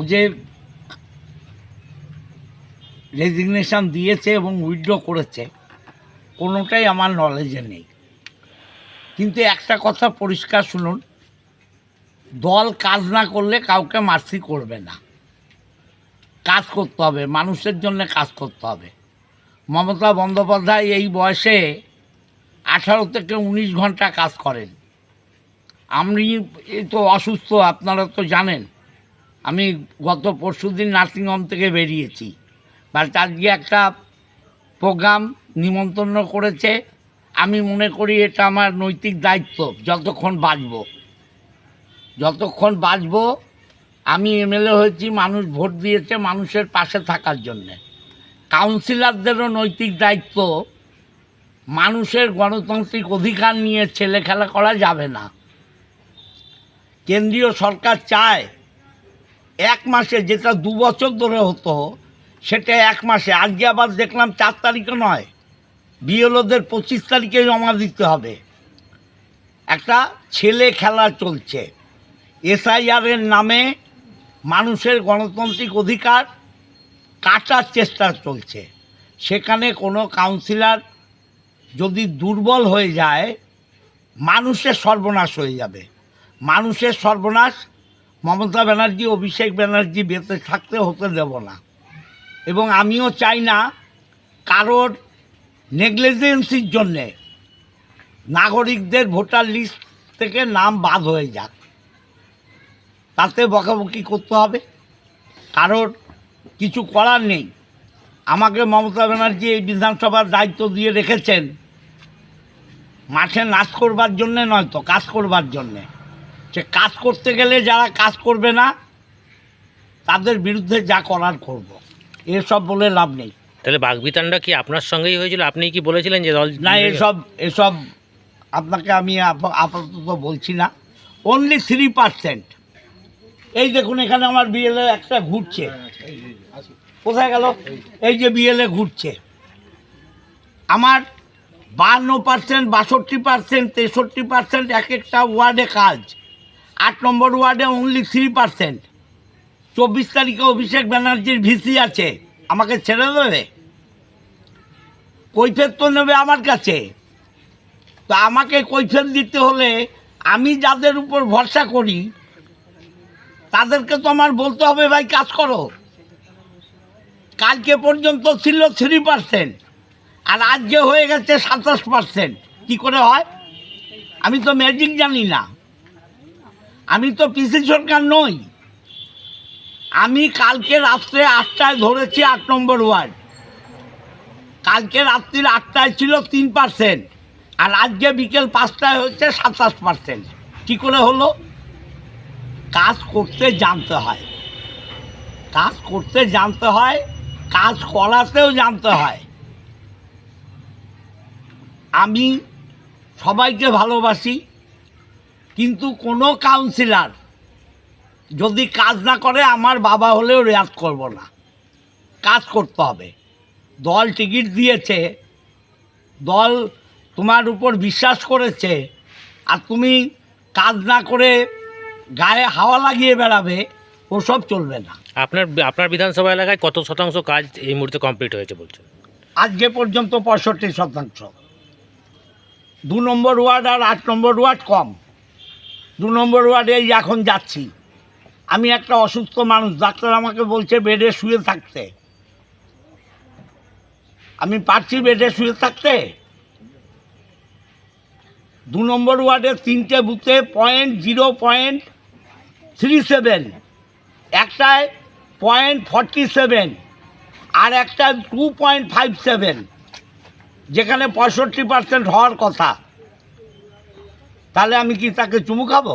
যে রেজিগনেশন দিয়েছে এবং উইথড্র করেছে। কোনোটাই আমার নলেজে নেই। কিন্তু একটা কথা পরিষ্কার শুনুন, দল কাজ না করলে কাউকে মার্সি করবে না। কাজ করতে হবে, মানুষের জন্য কাজ করতে হবে। মমতা বন্দ্যোপাধ্যায় এই বয়সে আঠারো থেকে উনিশ ঘণ্টা কাজ করেন। আমি তো অসুস্থ, আপনারা তো জানেন। আমি গত পরশু দিন নার্সিংহোম থেকে বেরিয়েছি। বাট আজকে একটা প্রোগ্রাম নিমন্ত্রণ করেছে। আমি মনে করি এটা আমার নৈতিক দায়িত্ব, যতক্ষণ বাঁচব। যতক্ষণ বাঁচব, আমি এমএলএ হয়েছি, মানুষ ভোট দিয়েছে মানুষের পাশে থাকার জন্যে। কাউন্সিলরদেরও নৈতিক দায়িত্ব, মানুষের গণতান্ত্রিক অধিকার নিয়ে ছেলে খেলা করা যাবে না। কেন্দ্রীয় সরকার চায় এক মাসে যেটা দু বছর ধরে হতো, সেটা এক মাসে। আজকে আবার দেখলাম চার তারিখে নয়, বিএলওদের পঁচিশ তারিখে জমা দিতে হবে। একটা ছেলে খেলা চলছে। এসআইআরের নামে মানুষের গণতান্ত্রিক অধিকার কাটার চেষ্টা চলছে। সেখানে কোনো কাউন্সিলার যদি দুর্বল হয়ে যায়, মানুষের সর্বনাশ হয়ে যাবে। মানুষের সর্বনাশ মমতা ব্যানার্জি, অভিষেক ব্যানার্জি বেঁচে থাকতে হতে দেব না। এবং আমিও চাই না কারোর নেগলিজেন্সির জন্যে নাগরিকদের ভোটার লিস্ট থেকে নাম বাদ হয়ে যাক। তাতে বকাবকি করতে হবে। কারোর কিছু করার নেই। আমাকে মমতা ব্যানার্জি এই বিধানসভার দায়িত্ব দিয়ে রেখেছেন। মাঠে নাচ করবার জন্যে নয় তো, কাজ করবার জন্যে। সে কাজ করতে গেলে যারা কাজ করবে না তাদের বিরুদ্ধে যা করার করব। এসব বলে লাভ নেই। তাহলে বাগবিতানটা কি আপনার সঙ্গেই হয়েছিল? আপনি কি বলেছিলেন যে দল না এসব এসব আপনাকে আমি আপ- আপাতত বলছি না। অনলি থ্রি পার্সেন্ট এই দেখুন এখানে আমার বিএলএ একটা ঘুরছে। কোথায় গেল? এই যে বিএলএ ঘুরছে। আমার বান্ন পার্সেন্ট বাষট্টি পার্সেন্ট তেষট্টি পার্সেন্ট এক একটা ওয়ার্ডে কাজ। আট নম্বর ওয়ার্ডে অনলি থ্রি পার্সেন্ট চব্বিশ তারিখে অভিষেক ব্যানার্জির ভিসি আছে, আমাকে ছেড়ে দেবে? কৈফের তো নেবে আমার কাছে। তো আমাকে কৈফের দিতে হলে আমি যাদের উপর ভরসা করি, তাদেরকে তো আমার বলতে হবে, ভাই, কাজ করো। কালকে পর্যন্ত ছিল থ্রি পার্সেন্ট আর আজকে হয়ে গেছে সাতাশ পার্সেন্ট কী করে হয়? আমি তো ম্যাজিক জানি না। আমি তো পিসি সরকার নই। আমি কালকে রাত্রে আটটায় ধরেছি আট নম্বর ওয়ার্ড। কালকে রাত্রির আটটায় ছিল তিন পার্সেন্ট। আর আজকে বিকেল পাঁচটায় হচ্ছে সাতাশ পার্সেন্ট। কী করে হলো? কাজ করতে জানতে হয়। কাজ করতে জানতে হয়, কাজ করাতেও জানতে হয়। আমি সবাইকে ভালোবাসি। কিন্তু কোনো কাউন্সিলার যদি কাজ না করে আমার বাবা হলেও রেয়াজ করব না। কাজ করতে হবে। দল টিকিট দিয়েছে দল তোমার উপর বিশ্বাস করেছে আর তুমি কাজ না করে গায়ে হাওয়া লাগিয়ে বেড়াবে ওসব চলবে না। আপনার আপনার বিধানসভা এলাকায় কত শতাংশ কাজ এই মুহূর্তে কমপ্লিট হয়েছে বলছেন? আজকে পর্যন্ত পঁয়ষট্টি শতাংশ। দু নম্বর ওয়ার্ড আর আট নম্বর ওয়ার্ড কম। দু নম্বর ওয়ার্ডে এখন যাচ্ছি। আমি একটা অসুস্থ মানুষ, ডাক্তার আমাকে বলছে বেডে শুয়ে থাকতে। আমি পারছি বেডে শুয়ে থাকতে? দু নম্বর ওয়ার্ডের তিনটে বুথে point zero point three seven, একটায় পয়েন্ট ফর্টি সেভেন, আর একটা টু পয়েন্ট ফাইভ সেভেন, যেখানে পঁয়ষট্টি পার্সেন্ট হওয়ার কথা। তাহলে আমি কি তাকে চুমু খাব?